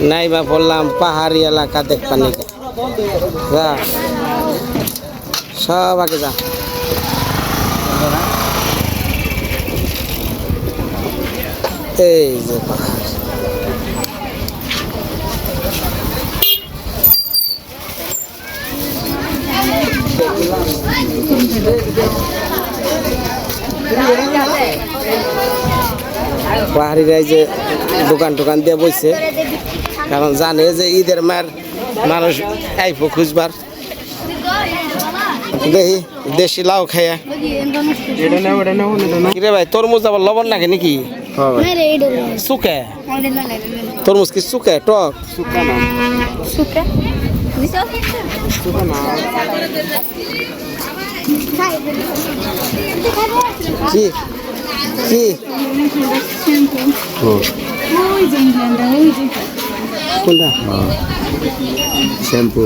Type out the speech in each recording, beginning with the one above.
নাই বা বললাম, পাহাড়ি এলাকা দেখবা নাকি? যা। সব আগে যা। এই যে পাহাড়। যে দোকান টোকান দিয়ে বইছে। কারণ জানে যে ঈদের মার মানুষ আইফো খুঁজবার। দেখি দেশি লাউ খাইয়া। কিরে ভাই তরমুজ আবার লবণ নাকি নাকি? সুকে তরমুজ কি সুকে টক? কি? কি? কোনটা? শ্যাম্পু।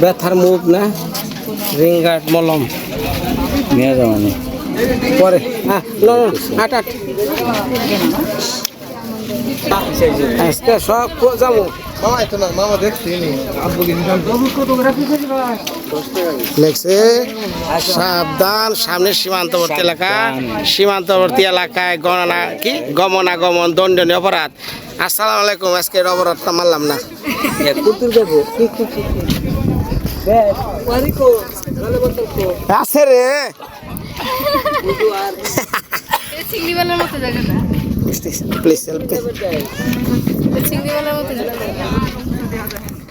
ব্যথার মুখ না? রিঙ্গাট মলম। নিয়ে যাও মানে পরে। আট আট আজকে সব যাব। লেখছে সাবধান সামনে সীমান্তবর্তী এলাকা সীমান্তবর্তী এলাকায় গণনা কি? গমনাগমন দণ্ডনীয় অপরাধ। আসসালামু আলাইকুম আজকে অপরাধটা মারলাম না। আছে রে। চিংড়িওয়ালার মতো জায়গাটা প্লিজ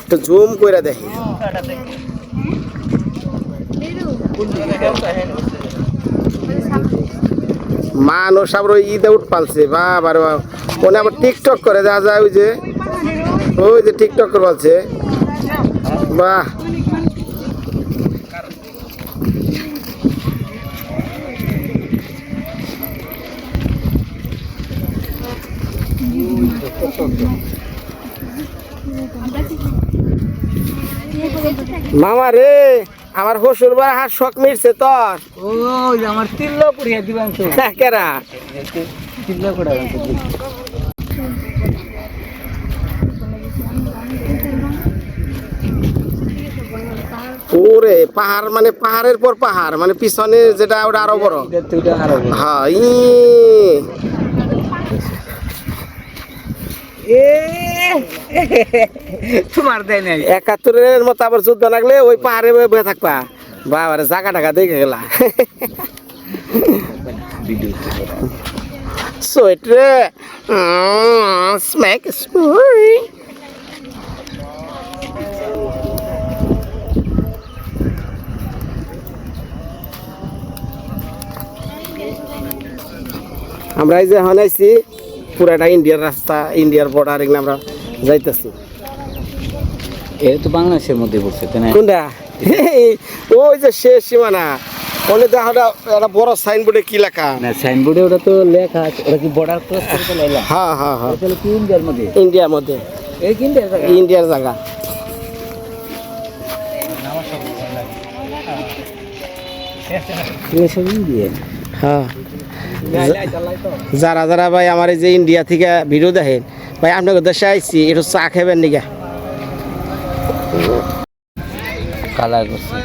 একটু জুম কইরা দেখি। মানুষ আবার ওই ঈদে উঠ পালছে, বাবা রে বাবা। ওনে আবার টিকটক করে, যা যায় ওই যে ওই যে টিকটক করে পালছে। বাহ। মামা রে আমার হসুর বার হাত শখ মিটছে তোর। ও আমার তিল্ল পুরিয়া দিবান তো। কেরা? তিল্ল করে ওরে পাহাড় মানে পাহাড়ের পর পাহাড় মানে পিছনে যেটা ওটা আরও বড়। হ্যাঁ ই এ তোমার দেয় নাই। একাত্তরের মতো আবার যুদ্ধ লাগলে ওই পাহাড়ে বয়ে থাকবা। বাবারে জায়গা টাকা দেখে গেলা। সোয়েটারে স্ম্যাক স্টোরি আমরা এই যে এখন আইছি পুরাটা ইন্ডিয়ার রাস্তা ইন্ডিয়ার বর্ডার এগুলো আমরা যাইতেছি। এটা তো বাংলাদেশের মধ্যে পড়ছে তাই না? কোনটা? ওই যে শেষ সীমানা। ওনে দেখো একটা- বড় সাইনবোর্ডে কি লেখা? না সাইনবোর্ডে ওটা তো লেখা আছে ওটা কি বর্ডার ক্রস করে তো লাইলা হ্যাঁ হ্যাঁ হ্যাঁ। তাহলে কি ইন্ডিয়ার মধ্যে? ইন্ডিয়ার মধ্যে। এই কি ইন্ডিয়ার জায়গা? ইন্ডিয়ার জায়গা। হ্যাঁ। যারা যারা ভাই আমার এই যে ইন্ডিয়া থেকে ভিডিও দেখেন ভাই আপনাকে দেশে আইছি একটু চা খাবেন নিগা কালার করছে।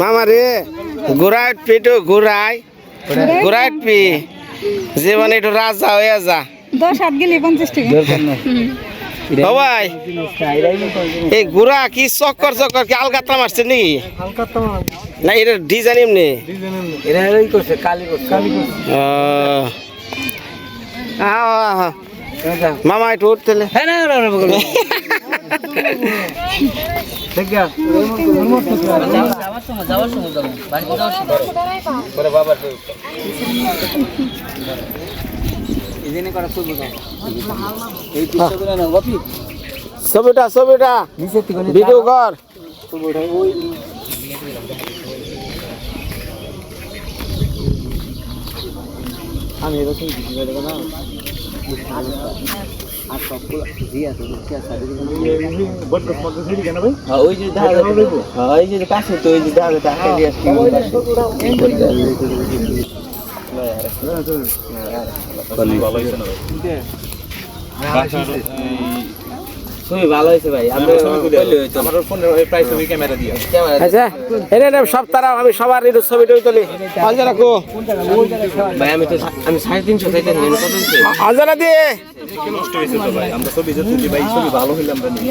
মামা রে ঘুরাই পিটু ঘুরাই ঘুরাই পি। জীবনে একটু রাজা হয়ে যা। দশ হাত গেলে পঞ্চাশ টাকা। ভাই এই ঘুরা কি চক্কর চক্কর কি আলগাত্রা মারছে নাকি? না এটা ডিজাইন এমনি? এরা এই করছে কালি করছে। কালি করছে। মামা একটু উঠতে হ্যাঁ না না না বলো। ঠিক আছে যাওয়ার সময় যাওয়ার সময় যাব বাড়িতে যাওয়ার সময় পরে বাবার এই জন্য করা শুরু এই পিছনে না গপি ছবিটা ছবিটা নিচে থেকে ভিডিও কর ওই আমি এরকম করে দেবো না আর সবগুলো জি আছে বুঝছি আছে হ্যাঁ, ওই যে হ্যাঁ ওই যে কাছে তো ওই যে ধারে টাকা দিয়ে আসছি। খুবই ভালো হয়েছে ভাই। আমরা ফোনের ছবি ক্যামেরা দিয়ে। ক্যামেরা আচ্ছা এনে নে সব তারা আমি সবার একটু ছবি টবি তুলি। ভাই আমি তো আমি সাড়ে তিনশো চাইতে নিই কত দিচ্ছে অঞ্জনা দিয়ে। নষ্ট হয়েছে তো ভাই আমরা ছবি যে তুলি ভাই ছবি ভালো হইলে আমরা নিই।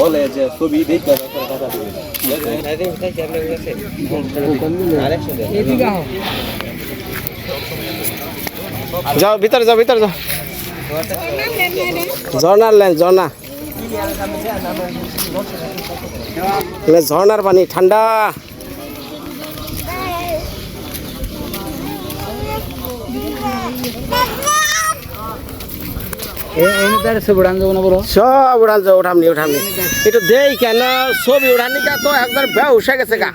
বলে যে ছবি দিবে যাও ভিতরে যাও ভিতরে যাও। ঝর্ণার লেন ঝর্ণা। এ ঝর্ণার পানি ঠান্ডা। সব উড়ান যাও উঠামনি উঠামনি একটু দেই কেন ছবি উড়ানি কা তো একবার বেউ উঠে গেছে গা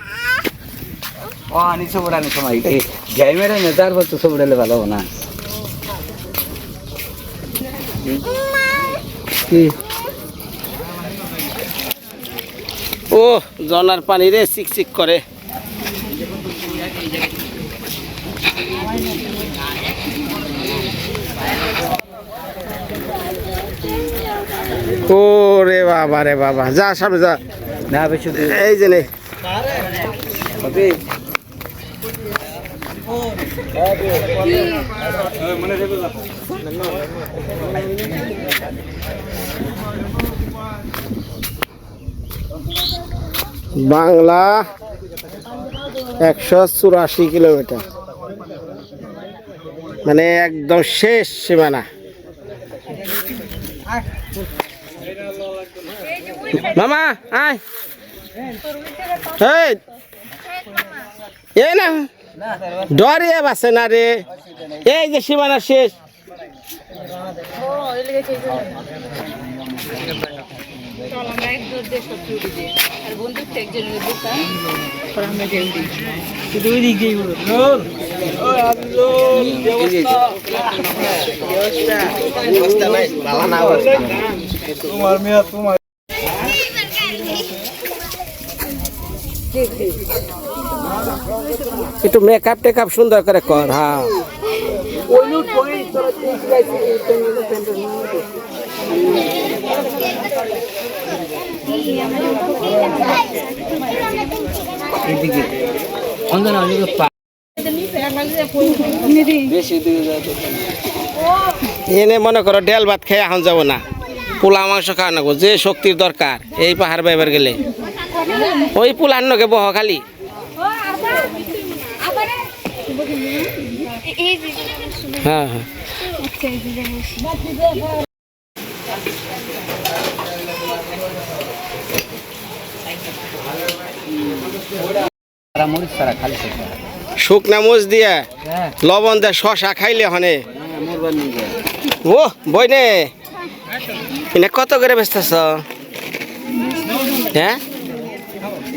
ও আনি সব উড়ানি সময় যাই মেরে না তারপর তো সব উড়ালে ভালো হবে না। কি? ও ঝর্ণার পানি রে চিক চিক করে। ও রে বাবা রে বাবা যা সামনে যা। না বেশি এই যে নে। হবে বাংলা একশো চুরাশি কিলোমিটার। মানে একদম শেষ সীমানা। মামা, আয়। এই। না। ডরে বাসে না রে। এই যে সীমানা শেষ। চল আমরা এক দূর দিয়ে সব উড়ি দিই আর বন্দুক তো একজনের আমরা জেল দিই। একটু মেকআপ টেকআপ সুন্দর করে কর হ্যাঁ। এনে মনে করো ডেল ভাত খেয়ে এখন যাব না। পোলা মাংস খাওয়া নাগো, যে শক্তির দরকার, এই পাহাড় বাইবার গেলে। ওই পোলার নগে বহ খালি। হ্যাঁ হ্যাঁ আচ্ছা এই যে সারা মরিচ খালি শুকনা। মুচ দিয়ে হ্যাঁ। লবণ দিয়ে শশা খাইলে হনে। ও বই নে এনে কত করে বেচতেছ? হ্যাঁ?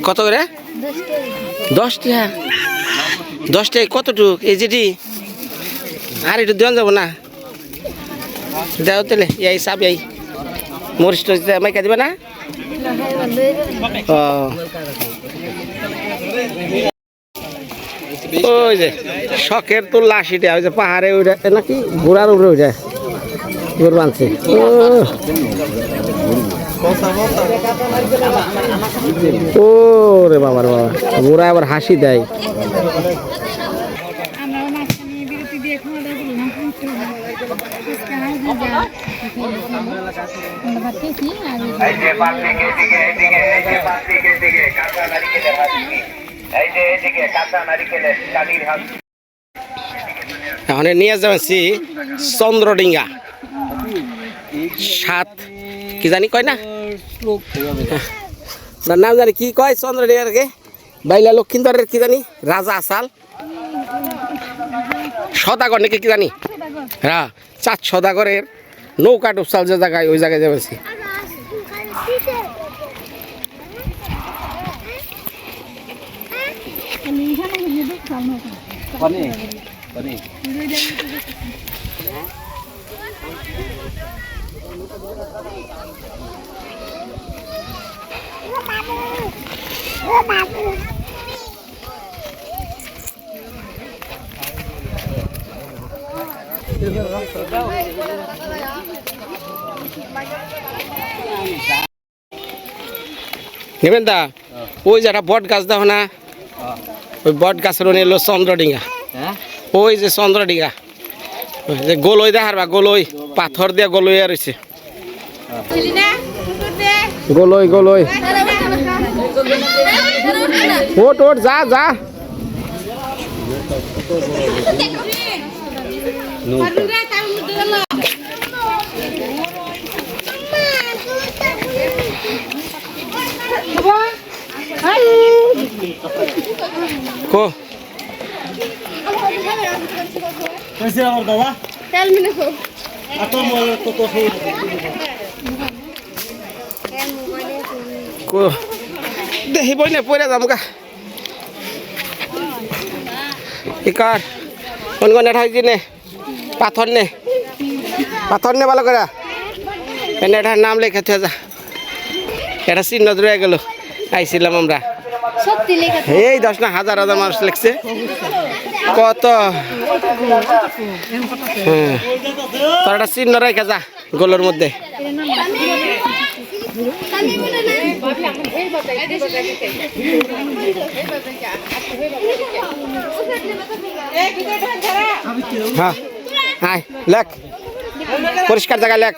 কত করে? দশ টাকা। দশ টাকা কতটুক? এই যেটি আর একটু দেওয়া যাব না। দাও তাহলে এই সাপ এই মরিচ টরিচ মাইকা দিবে না? ও। ওই যে শখের তো লাশিটা ওই যে পাহাড়ে উঠে নাকি ঘোড়ার উপরে উঠে ঘুর বানছে ও। রে বাবার বাবা ঘোড়া আবার হাসি দেয়। দিয়ে এখন নিয়ে যাবেন সি চন্দ্রডিঙ্গা। সাত, কি জানি কয় না? নাম জানি, কি কয় চন্দ্রডিঙ্গাকে? বাইলা লক্ষিন্দরের কি জানি? রাজা আসাল। সদাগর নাকি কি জানি? হ্যাঁ চাঁদ সদাগরের নৌকা ডুবসাল যে জায়গায়, ওই জায়গায় যাবেন সি অনেক অনেক নেবেন দা ওই যে একটা বট গাছ দেখো না ওই বট গাছের ওনে এলো চন্দ্রডিঙ্গা। হ্যাঁ? ওই যে চন্দ্রডিঙ্গা। যে গোলই দেখার বা গোলই পাথর দিয়ে গোলই আর রয়েছে গোলই গোলই। ওট ওট যা যা। কো। কো। দেখি বই না পড়ে যাম গা। ইকার কোন কোন ঠাইছি নে? পাথর নে? পাথর নে ভালো করে এনে এটার নাম লেখা থে যা। এটা চিহ্ন রয়ে গেল। আইছিলাম আমরা। এই দশ না হাজার হাজার মানুষ লিখছে। কত? তোর একটা চিহ্ন রেখে যা গোলের মধ্যে। হ্যাঁ। লেখ। পরিষ্কার জায়গায় লেখ।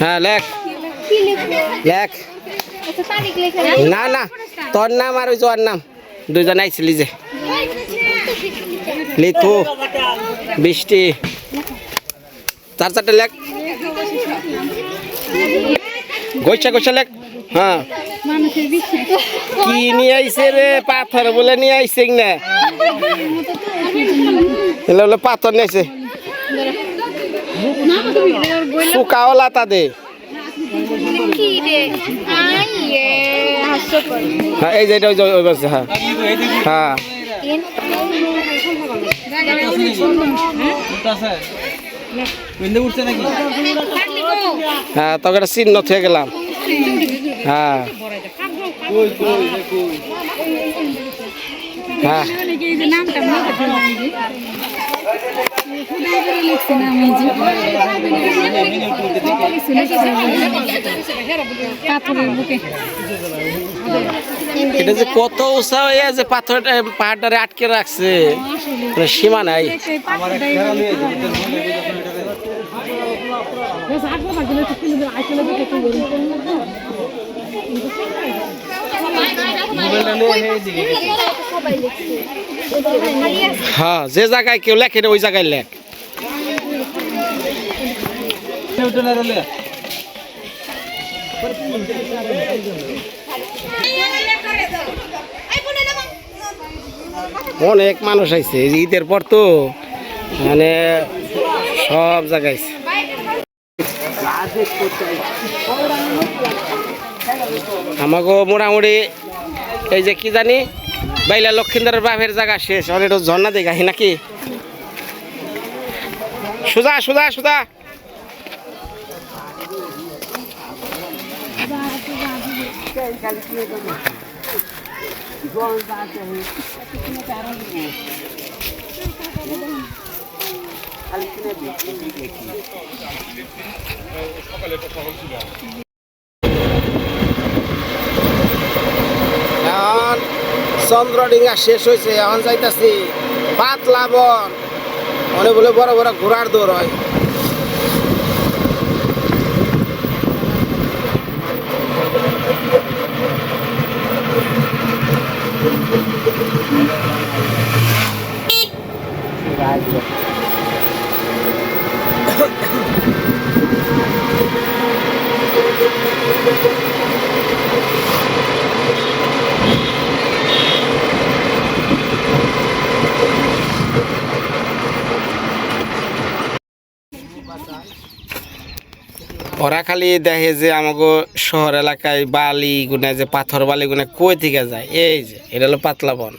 হ্যাঁ লেখ। লেখ। না না, তোর নাম আর ওই জোয়ার নাম। দুজন আইছিলি যে। লিথু বৃষ্টি। চার চারটে লেখ। গৈছা গৈছা লেখ। হ্যাঁ। কি নিয়ে আইছে রে? পাথর বলে নিয়ে আইছে না এলে বলে পাথর নিয়েছে। শুকাওলা তাদে কি রে আইয়ে হ্যাঁ এই যে এটা ওই হ্যাঁ। হ্যাঁ। হ্যাঁ তোকে একটা চিহ্ন থেকে গেলাম। হ্যাঁ। হ্যাঁ। এটা যে কত উঁচা হয়ে যে পাথর পাহাড়টারে আটকে রাখছে। সীমা নাই। হ্যাঁ যে জায়গায় কেউ লেখে ওই জায়গায় লেখ অনেক মানুষ আইছে ঈদের পর তো মানে সব জায়গায়। আমাকে মোটামুটি এই যে কি জানি, বাইলা লক্ষিন্দরের বাপের জায়গা শেষ অনেক ঝর্ণা দেখাই নাকি? সোজা সোজা সোজা। এখন চন্দ্রডিঙ্গা শেষ হয়েছে এখন যাইতাছি পাতলা বন। অনেকগুলো বড় বড় ঘোড়ার দৌড় হয়। ওরা খালি দেখে যে আমাকে শহর এলাকায় বালি গুনে যে পাথর বালি গুনে কই থেকে যায়? এই যে, এটা হলো পাতলা বন।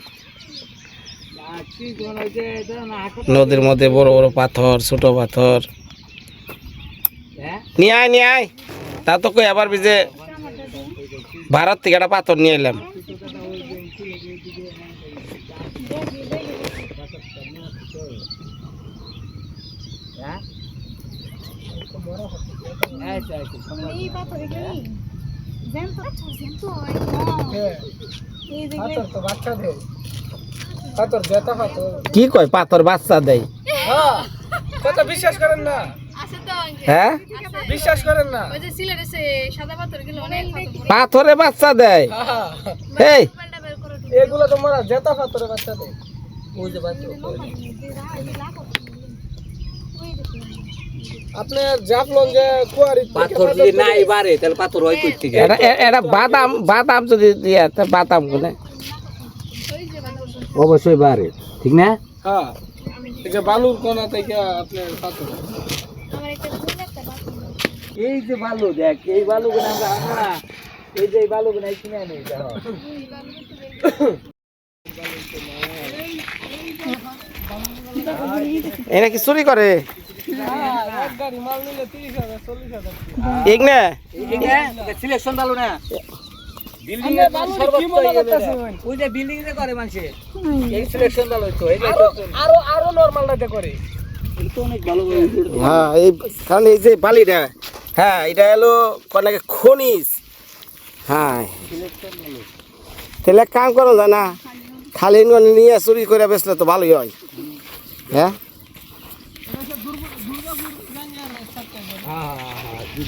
নদীর মধ্যে বড় বড় পাথর, ছোট পাথর। নিয়ে নিয়ে তা তো কই, আবার যে ভারত থেকে একটা পাথর নিয়ে এলাম এই পাথরে কি জ্যান্ত জ্যান্ত হয় এই যে পাথর তো বাচ্চা দেয় পাথর জেতা পাথর কি? কয় পাথর বাচ্চা দেয়? হ্যাঁ। কথা বিশ্বাস করেন না। তো অঙ্কে হ্যাঁ? বিশ্বাস করেন না। ওই যে সিলেটে সে সাদা পাথরগুলো অনেক পাথর পাথরে বাচ্চা দেয়। হ্যাঁ। এই। করে জেতা পাথরের বাচ্চা দেয়। ওই যে যে কুয়ারি পাথর যদি নাই বারে তাহলে পাথর হয় কই থেকে? এটা এ- এটা বাদাম বাদাম যদি দিয়ে তা বাদাম গুনে অবশ্যই বাড়ে ঠিক না? হ্যাঁ এই যে বালুর কোনা থেকে আপনার পাথর। আমার একটা ভুল একটা পাথর এই যে বালু দেখ এই বালু আমরা আমরা এই যে কিনে এরা কি চুরি করে? গাড়ি মাল নিলে তিরিশ হাজার চল্লিশ হাজার ঠিক না ঠিক না সিলেকশন বালু না? বিল্ডিং এর সর্বোচ্চ দেয়। ওই যে বিল্ডিং এ করে মানুষে এই সিলেকশন বালু তো এই আরও আরও আরও করে। তো অনেক ভালো হ্যাঁ এই কারণ এই যে বালিটা হ্যাঁ এটা হলো কনাকে খনিজ। হ্যাঁ। তাহলে কাম করো জানা খালি নিয়ে চুরি করে বেচলে তো ভালোই হয়। হ্যাঁ?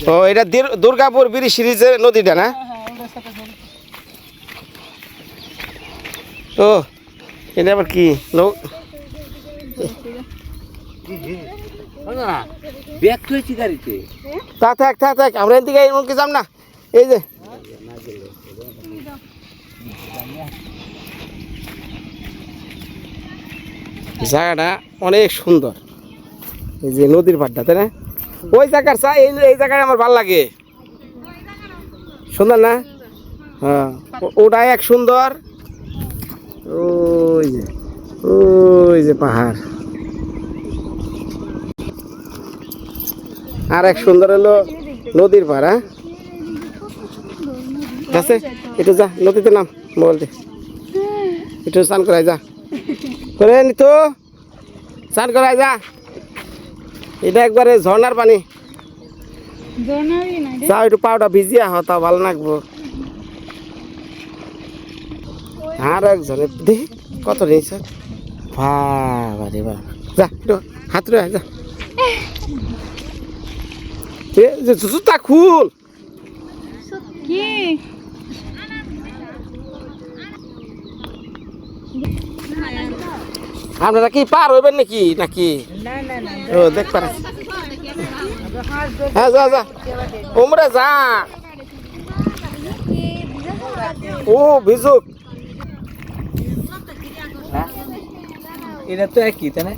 ও এটা দির- দুর্গাপুর বিড়ি সিরিজের নদীটা না? ও এটা আবার কি? ব্যাগ তো থাক থাক আমরা এদিকে যাম না। এই যে। জায়গাটা অনেক সুন্দর। এই যে নদীর পাড়টা তাই না? ওই জায়গার চা, এই জায়গায় আমার ভালো লাগে। সুন্দর না? হ্যাঁ। ও- ওটা এক সুন্দর। ওই যে ওই যে পাহাড়। আর এক সুন্দর হলো নদীর পাড় হ্যাঁ? আছে একটু যা, নদীতে নাম মোবাইলটি একটু স্নান করাই যা। করে নিতো স্নান করাই যা। এটা একবারে ঝর্ণার পানি। জনাবি না যা একটু পাউডার ভিজিয়া হতা ভালো লাগবো। আর একজনে দেখি কত নিয়েছ বাবা রে বাবা। যা একটু হাত রে যা। এ, যে জুতা খুল। কি? আপনারা কি পার হইবেন নাকি? নাকি? ও দেখ পারে হ্যাঁ যা যা। ওমরে যা। ও ভিজুক। এটা তো একই তাই না?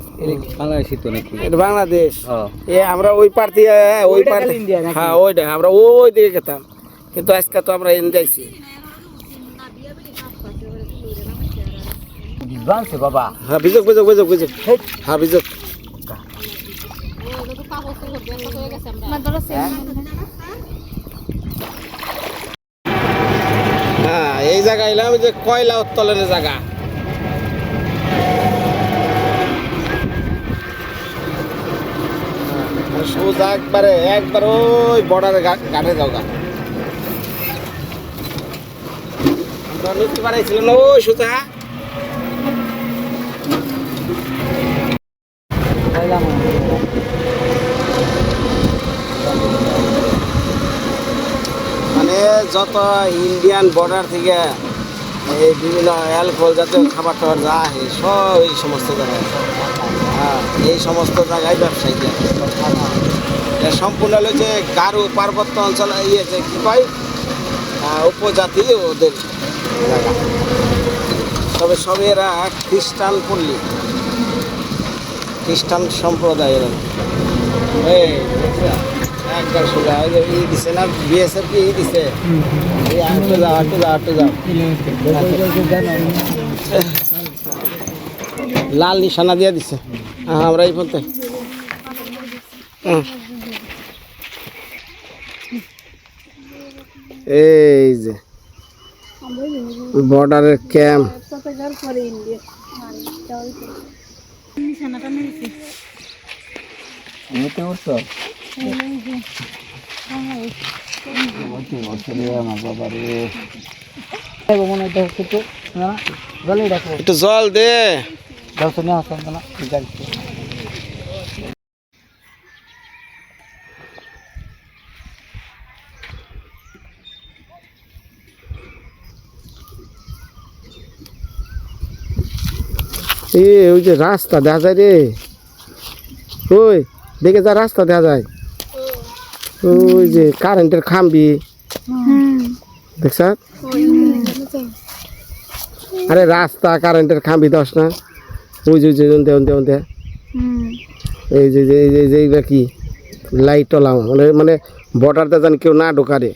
বাংলাদেশি তো নাকি? এটা বাংলাদেশ। হ্যাঁ এ আমরা ওই পার দিয়ে ওই ওইটা পার হ্যাঁ ওইটা আমরা ওই দিকে গেতাম। কিন্তু আজকে তো আমরা এনে যাইছি। জানছে বাবা। হ্যাঁ ভিজুক ভিজুক ভিজুক ভিজুক। হ্যাঁ ভিজুক। হ্যাঁ এই জায়গা এলাম যে কয়লা উত্তোলনের জায়গা। হ্যাঁ, সোজা একবারে একবার ওই বর্ডারে ঘাটে যাও গা। আমরা নদী বাড়াইছিলাম না ওই সোজা মানে যত ইন্ডিয়ান বর্ডার থেকে এই বিভিন্ন অ্যালকোহল জাতীয় খাবার টাবার যা আছে, সব এই সমস্ত জায়গায়। হ্যাঁ এই সমস্ত জায়গায় ব্যবসায়ী এটা সম্পূর্ণ হলো যে গারো পার্বত্য অঞ্চল ইয়ে যে কী উপজাতি ওদের জায়গা। তবে সব এরা খ্রিস্টান পল্লী। খ্রিস্টান সম্প্রদায়ের। এই? একবার সোজা ই দিছে না বিএসএফ কি ই দিছে? এই আটটু যাও আটটু যাও আটটু যাও। লাল নিশানা দিয়ে দিছে। হ্যাঁ আমরা এই পথে। এই যে বর্ডারের ক্যাম্প নিতে উঠছো? একটু জল দে। এ ওই যে রাস্তা, দেখা যায় রে। ওই, দেখে যা রাস্তা, দেখা যায়। ওই যে কারেন্টের খাম্বি। দেখছ? আরে রাস্তা কারেন্টের খাম্বি দশ না? ওই যে ওনতে এই যে এই যে- এইগুলা কি? লাইট টলাম মানে মানে বর্ডারতে যেন কেউ না ঢোকারে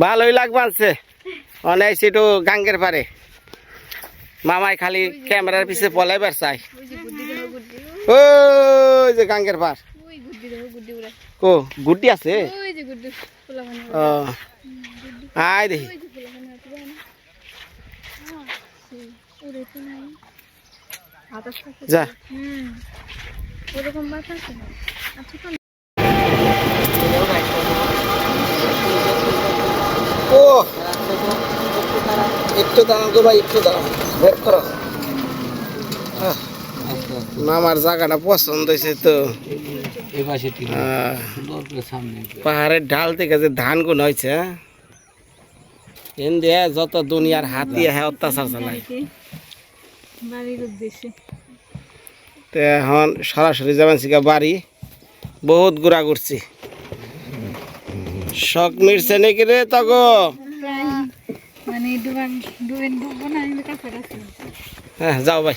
ভালোই লাগবানছে। অনেক একটু গাঙ্গের পারে। মামাই খালি ক্যামেরার পিছে পলাই বার চাই ও যে গাঙ্গের পার কো গুড্ডি আছে? ও। আয় দেখি। যা ওরকম বাতাস আচ্ছা ও। একটু দাঁড়ান তো ভাই একটু দাঁড়ান। মামার জায়গাটা পছন্দ হয়েছে তো। পাহাড়ের ঢাল থেকে যে ধান গুণ হয়েছে ইন্ডিয়া যত দুনিয়ার হাতি হ্যাঁ অত্যাচার চালায়। তো এখন সরাসরি যাবেন শিখা বাড়ি বহুত ঘোরা ঘুরছি। শখ মিটছে নাকি রে তগো? প্রায় মানে ডুবান ডুবেন ডুববো না কাছাকাছি হ্যাঁ যাও ভাই।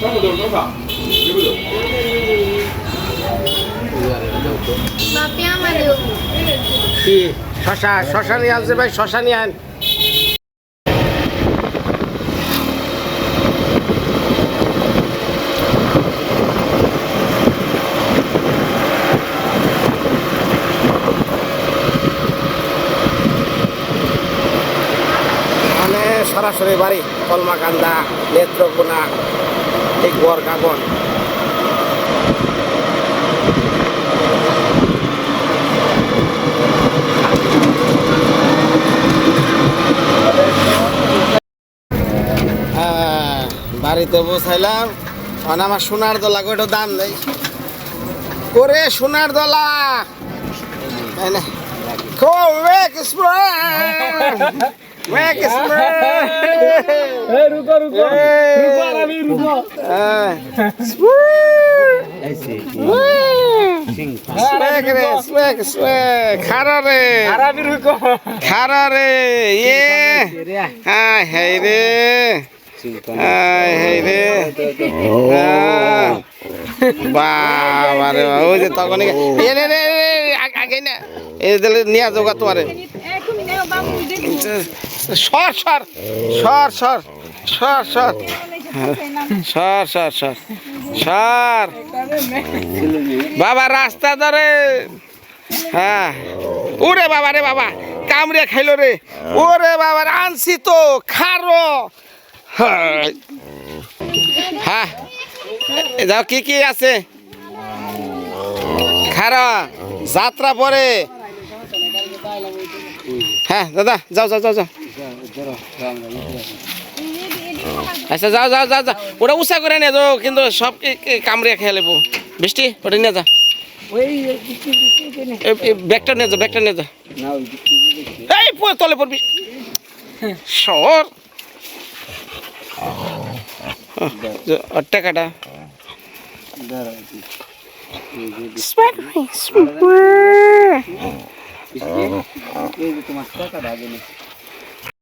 三个都是多少？九个九。কি শশা শশা নিয়ে আনছে ভাই শশা নিয়ে আন সরাসরি বাড়ি কলমাকান্দা নেত্রকোনা এই গড় হ্যাঁ বাড়িতে বসাইলাম। মানে আমার সোনার দলা ওইটা দাম নেই করে সোনার দলা! তাই না? ওয়েক স্প্রে রুকো রুকো। রুকো আমি রুকো। খারা রে। ইয়ে। হ্যাঁ হ্যাঁ রে। বাবারে আগে না। এই নিয়ে যাও তোমার। সর সর সর সর সর সর। সর সর সর সর। বাবা, রাস্তা ধরে। হ্যাঁ। ওরে বাবা রে বাবা, কামড়ে খাইলো রে। ওরে বাবা, আনছি তো, খারো। হ্যাঁ। কি কি আছে? খারা, যাত্রা পরে। হ্যাঁ দাদা, যাও যাও যাও যাও। আচ্ছা যাও যাও যাও যা ওটা উৎসা করে নিয়ে যাও কিন্তু সব কামড়িয়া খেয়ে নেব বৃষ্টি ওটা নিয়ে যা। ব্যাগটা নিয়ে যা ব্যাগটা নিয়ে যা। এই তলে পড়বি। শহর টাকাটা। তোমার টাকাটা